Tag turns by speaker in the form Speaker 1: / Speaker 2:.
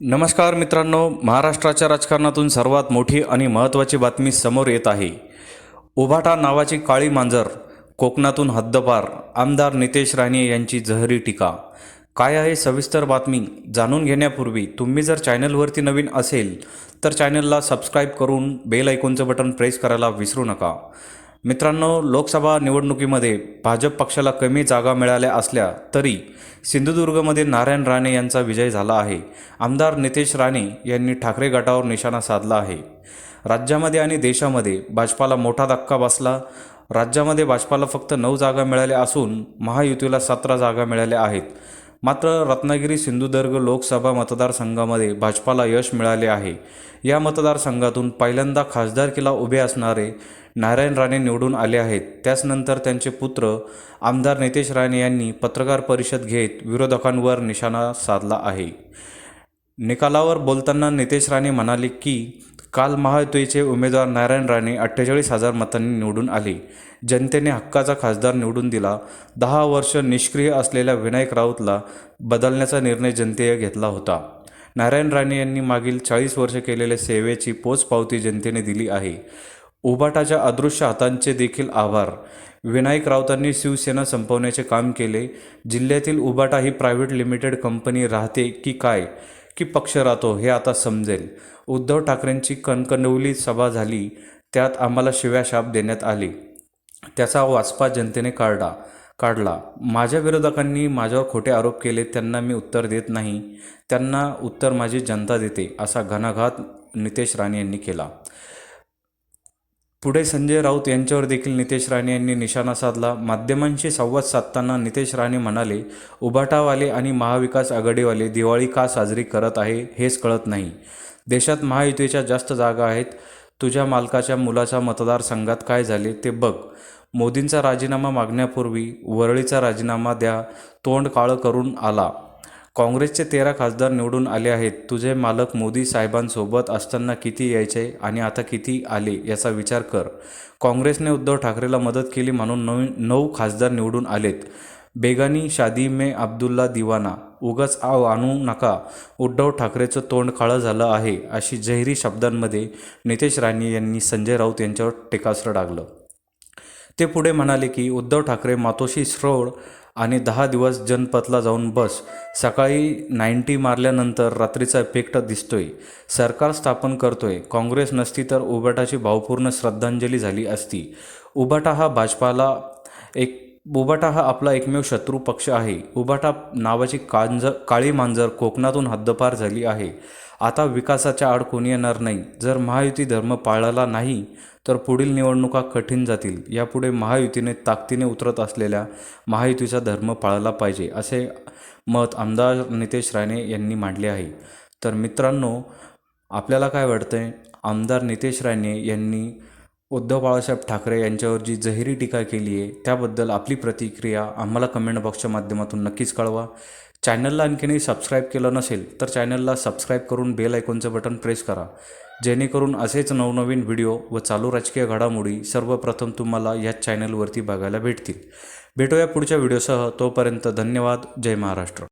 Speaker 1: नमस्कार मित्रांनो महाराष्ट्राच्या राजकारणातून सर्वात मोठी आणि महत्त्वाची बातमी समोर येत आहे. उभाटा नावाची काळी मांजर कोकणातून हद्दपार आमदार नितेश राणे यांची जहरी टीका. काय आहे सविस्तर बातमी? जाणून घेण्यापूर्वी तुम्ही जर चॅनलवरती नवीन असेल तर चॅनलला सबस्क्राईब करून बेल ऐकूनचं बटन प्रेस करायला विसरू नका. मित्रांनो लोकसभा निवडणुकीमध्ये भाजप पक्षाला कमी जागा मिळाल्या असल्या तरी सिंधुदुर्गमध्ये नारायण राणे यांचा विजय झाला आहे. आमदार नितेश राणे यांनी ठाकरे गटावर निशाणा साधला आहे. राज्यामध्ये आणि देशामध्ये भाजपाला मोठा धक्का बसला. राज्यामध्ये भाजपाला फक्त नऊ जागा मिळाल्या असून महायुतीला सतरा जागा मिळाल्या आहेत. मात्र रत्नागिरी सिंधुदुर्ग लोकसभा मतदारसंघामध्ये भाजपाला यश मिळाले आहे. या मतदारसंघातून पहिल्यांदा खासदारकीला उभे असणारे नारायण राणे निवडून आले आहेत. त्याचनंतर त्यांचे पुत्र आमदार नितेश राणे यांनी पत्रकार परिषद घेत विरोधकांवर निशाणा साधला आहे. निकालावर बोलताना नितेश राणे म्हणाले की काल महायुतीचे उमेदवार नारायण राणे अठ्ठेचाळीस हजार मतांनी निवडून आले. जनतेने हक्काचा खासदार निवडून दिला. दहा वर्ष निष्क्रिय असलेल्या विनायक राऊतला बदलण्याचा निर्णय जनतेने घेतला होता. नारायण राणे यांनी मागील चाळीस वर्ष केलेल्या सेवेची पोचपावती जनतेने दिली आहे. उबाटाच्या अदृश्य हातांचे देखील आभार. विनायक राऊतांनी शिवसेना संपवण्याचे काम केले. जिल्ह्यातील उबाटा ही प्रायव्हेट लिमिटेड कंपनी राहते की काय? की पक्ष राहतो हे आता समजेल. उद्धव ठाकरेंची कणकणवली सभा झाली त्यात आम्हाला शिव्या शाप देण्यात आले. त्याचा वाचपा जनतेने काढला काढला. माझ्या विरोधकांनी माझ्यावर खोटे आरोप केले त्यांना मी उत्तर देत नाही. त्यांना उत्तर माझी जनता देते असा घणाघात नितेश राणे यांनी केला. पुढे संजय राऊत यांच्यावर देखील नितेश राणे यांनी निशाणा साधला. माध्यमांशी संवाद साधताना नितेश राणे म्हणाले उभाटावाले आणि महाविकास आघाडीवाले दिवाळी का साजरी करत आहे हेच कळत नाही. देशात महायुतीच्या जास्त जागा आहेत. तुझ्या मालकाच्या मुलाच्या मतदारसंघात काय झाले ते बघ. मोदींचा राजीनामा मागण्यापूर्वी वरळीचा राजीनामा द्या. तोंड काळं करून आला. काँग्रेसचे तेरा खासदार निवडून आले आहेत. तुझे मालक मोदी साहेबांसोबत असताना किती यायचे आणि आता किती आले याचा विचार कर. काँग्रेसने उद्धव ठाकरेला मदत केली म्हणून नऊ नऊ खासदार निवडून आलेत. बेगानी शादी मे अब्दुल्ला दिवाना. उगाच आव आणू नका. उद्धव ठाकरेचं तोंड काळं झालं आहे अशी जहिरी शब्दांमध्ये नितेश राणे यांनी संजय राऊत यांच्यावर टेकास्त्र डागलं. ते पुढे म्हणाले की उद्धव ठाकरे मातोशी श्रोळ आणि दहा दिवस जनपथला जाऊन बस. सकाळी नाईन्टी मारल्यानंतर रात्रीचा इफेक्ट दिसतोय. सरकार स्थापन करतोय. काँग्रेस नसती तर उबाटाची भावपूर्ण श्रद्धांजली झाली असती. उबाटा हा भाजपाला एक उबाटा हा आपला एकमेव शत्रू पक्ष आहे. उबाटा नावाची कांज काळी मांजर कोकणातून हद्दपार झाली आहे. आता विकासाच्या आड कोणी येणार नाही. जर महायुती धर्म पाळला नाही तर पुढील निवडणुका कठीण जातील. यापुढे महायुतीने ताकदीने उतरत असलेल्या महायुतीचा धर्म पाळला पाहिजे असे मत आमदार नितेश राणे यांनी मांडले आहे. तर मित्रांनो आपल्याला काय वाटतंय? आमदार नितेश राणे यांनी उद्धव बाळासाहेब ठाकरे यांच्यावर जी जहिरी टीका केली आहे त्याबद्दल आपली प्रतिक्रिया आम्हाला कमेंट बॉक्सच्या माध्यमातून नक्कीच कळवा. चॅनलला आणखीनही सबस्क्राईब केलं नसेल तर चॅनलला सबस्क्राईब करून बेल आयकॉनचं बटन प्रेस करा. जेणेकरून असेच नवनवीन व्हिडिओ व चालू राजकीय घडामोडी सर्वप्रथम तुम्हाला याच चॅनलवरती बघायला भेटतील. भेटूया पुढच्या व्हिडिओसह. तोपर्यंत धन्यवाद. जय महाराष्ट्र.